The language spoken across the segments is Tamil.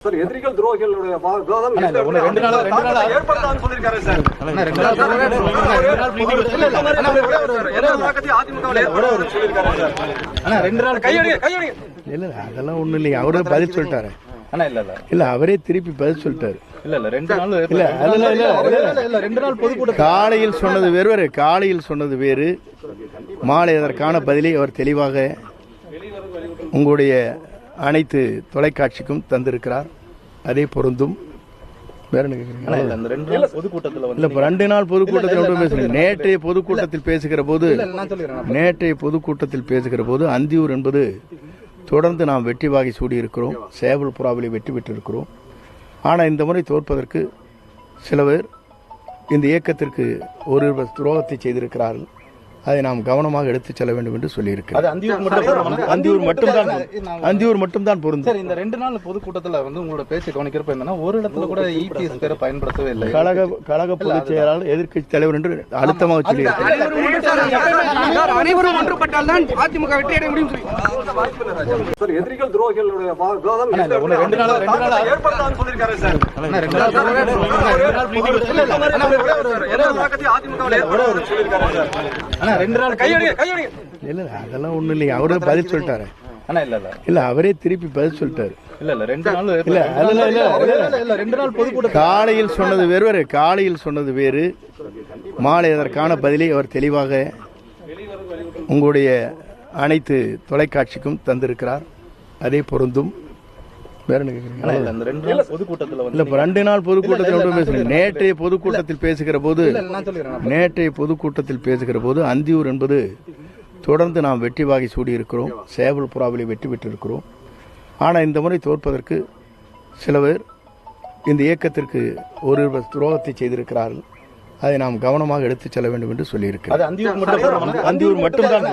சார் எதிரிகள் துரோகிகளுடைய விவாதம் ரெண்டு நாளா- ரெண்டு நாளா- ஏற்படுத்தான்னு சார். ரெண்டு நாள் ரெண்டு நாள் கையடிங்க கையடிங்க இல்ல அதெல்லாம் ஒண்ணும் இல்லைங்க. அவரே பதில் சொல்லிட்டாரு. அண்ணா இல்ல இல்ல. இல்ல அவரே திருப்பி பதில் சொல்லிட்டாரு. இல்ல இல்ல ரெண்டு நாள் இல்ல, அதுல இல்ல, இல்ல இல்ல இல்ல ரெண்டு நாள் பொதுக்கூட்டம் காலையில் சொன்னது வேறு வேறு. காலையில் சொன்னது வேறு. மாலை அதற்கான பதிலை அவர் தெளிவாக உங்களுடைய அனைத்து தொலைக்காட்சிக்கும் தந்திருக்கிறார். அதே பொருந்தும். வேற இல்ல ரெண்டு நாள் பொதுக்கூட்டத்துல வந்து இல்ல இப்ப ரெண்டு நாள் பொதுக்கூட்டத்தில் மட்டும் பேசுறேன் நேற்றைய பொதுக்கூட்டத்தில் பேசுகிற போது இல்ல, நான் சொல்லிடுறேன் நேற்றைய பொதுக்கூட்டத்தில் பேசுகிற போது அந்தியூர் என்பது தொடர்ந்து நாம் வெற்றி வாகை சூடியிருக்கிறோம். சேவல் புறாவிலே வெற்றி பெற்றிருக்கிறோம். ஆனால் இந்த முறை தோற்பதற்கு சில பேர் இந்த இயக்கத்திற்கு ஒரு துரோகத்தை செய்திருக்கிறார்கள். அதை நாம் கவனமாக எடுத்துச் செல்ல வேண்டும் என்று சொல்லியிருக்கிறேன் அது அந்தியூர் மட்டும்தான் அந்தியூர் மட்டும்தான் பொருந்தும் சார் இந்த ரெண்டு நாள் பொதுக்கூட்டத்துல வந்து உங்களோட பேச்சு கவனிக்கிறப்ப என்னன்னா ஒரு இடத்துல கூட இபிஎஸ் பேரை பயன்படுத்தவே இல்லை கழக கழக பொதுச் செயலாளர் எதிர்க்கட்சி தலைவர் என்று அழுத்தமாக சொல்லியிருக்கிறேன் சார், அனைவரும் ஒன்றுபட்டால் தான் அதிமுக வெற்றி அடைய முடியும் சொல்லி சார் எதிரிகள் துரோகிகளுடைய ரெண்டு நாளா- ரெண்டு நாளா- ஏற்படுத்தான்னு சொல்லியிருக்காரு சார் ரெண்டு நாள் சொல்லியிருக்காரு ரெண்டு நாள் கையடிங்க கையடிங்க இல்ல இல்ல, அதெல்லாம் ஒண்ணும் இல்லைங்க. அவரே பதில் சொல்லிட்டாரு. இல்ல இல்ல. இல்ல அவரே திருப்பி பதில் சொல்லிட்டாரு. இல்ல இல்ல ரெண்டு நாள் இல்ல, அதுல இல்ல, இல்ல இல்ல இல்ல ரெண்டு நாள் பொதுக்கூட்டம் காலையில் சொன்னது வேறு வேறு. காலையில் சொன்னது வேறு. மாலை அதற்கான பதிலை அவர் தெளிவாக உங்களுடைய அனைத்து தொலைக்காட்சிக்கும் தந்திருக்கிறார். அதே பொருந்தும். வேற என்ன கேக்குறீங்க? ரெண்டு நாள் பொதுக்கூட்டத்துல வந்து இல்ல இப்ப ரெண்டு நாள் பொதுக்கூட்டத்தில் மட்டும் நேற்றைய பொதுக்கூட்டத்தில் பேசுகிற போது இல்ல, நான் சொல்லிடுறேன் நேற்றைய பொதுக்கூட்டத்தில் பேசுகிற போது அந்தியூர் என்பது தொடர்ந்து நாம் வெற்றி வாகை சூடியிருக்கிறோம். சேவல் புறாவிலே வெற்றி பெற்றிருக்கிறோம். ஆனால் இந்த முறை தோற்பதற்கு சில பேர் இந்த இயக்கத்திற்கு ஒரு துரோகத்தை செய்திருக்கிறார்கள். அதை நாம் கவனமாக எடுத்துச் செல்ல வேண்டும் என்று சொல்லியிருக்கிறேன் அது அந்தியூர் மட்டும் போதுமா? அந்தியூர் மட்டும்தான்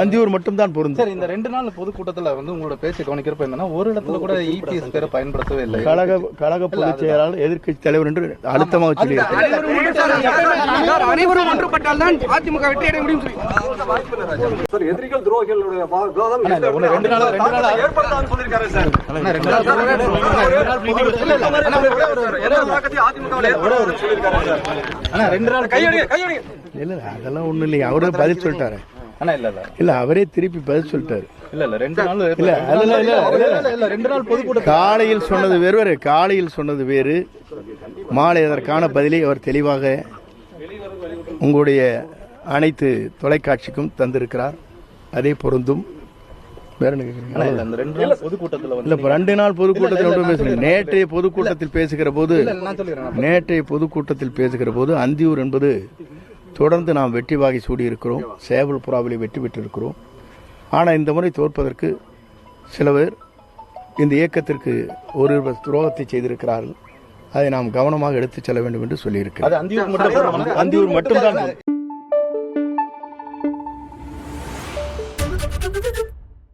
அந்தியூர் மட்டும்தான் பொருந்தும் சார் இந்த ரெண்டு நாள் பொதுக்கூட்டத்துல வந்து உங்களோட பேச்சு கவனிக்கிறப்ப என்னன்னா ஒரு இடத்துல கூட இபிஎஸ் பேரை பயன்படுத்தவே இல்லை கழக கழக பொதுச் செயலாளர் எதிர்க்கட்சி தலைவர் என்று அழுத்தமாக அனைவரும் ஒன்றுபட்டால் தான் அதிமுக வெற்றி அடைய முடியும் சார் எதிரிகள் துரோகிகளுடைய ரெண்டு நாளா- ரெண்டு நாளா- ஏற்படுத்தான்னு சொல்லியிருக்காரு சார் ரெண்டு நாள் சொல்லியிருக்காரு சார் ரெண்டு நாள் இல்ல அதெல்லாம் ஒண்ணும் இல்லைங்க. அவரே பதில் சொல்லிட்டாரு. அண்ணா இல்ல இல்ல இல்ல. அவரே திருப்பி பதில் சொல்லிட்டாரு. இல்ல இல்ல ரெண்டு நாள் இல்ல, இல்ல, இல்ல இல்ல இல்ல ரெண்டு நாள் பொதுக்கூட்டம் காலையில் சொன்னது வேறு வேறு. காலையில் சொன்னது வேறு. மாலை அதற்கான பதிலை அவர் தெளிவாக உங்களுடைய அனைத்து தொலைக்காட்சிக்கும் தந்திருக்கிறார். அதே பொருந்தும். வேற என்ன கேக்குறீங்க? ரெண்டு நாள் பொதுக்கூட்டத்துல இல்ல வந்து இப்ப ரெண்டு நாள் பொதுக்கூட்டத்தில் மட்டும் நேற்றைய பொதுக்கூட்டத்தில் பேசுகிற போது இல்ல, நான் சொல்லிடுறேன் நேற்றைய பொதுக்கூட்டத்தில் பேசுகிற போது அந்தியூர் என்பது தொடர்ந்து நாம் வெற்றி வாகை சூடியிருக்கிறோம். சேவல் புறாவிலே வெற்றி பெற்றிருக்கிறோம். ஆனால் இந்த முறை தோற்பதற்கு சில பேர் இந்த இயக்கத்திற்கு ஒரு துரோகத்தை செய்திருக்கிறார்கள். அதை நாம் கவனமாக எடுத்துச் செல்ல வேண்டும் என்று சொல்லியிருக்கிறேன்? அந்தியூர் மட்டும்தான்.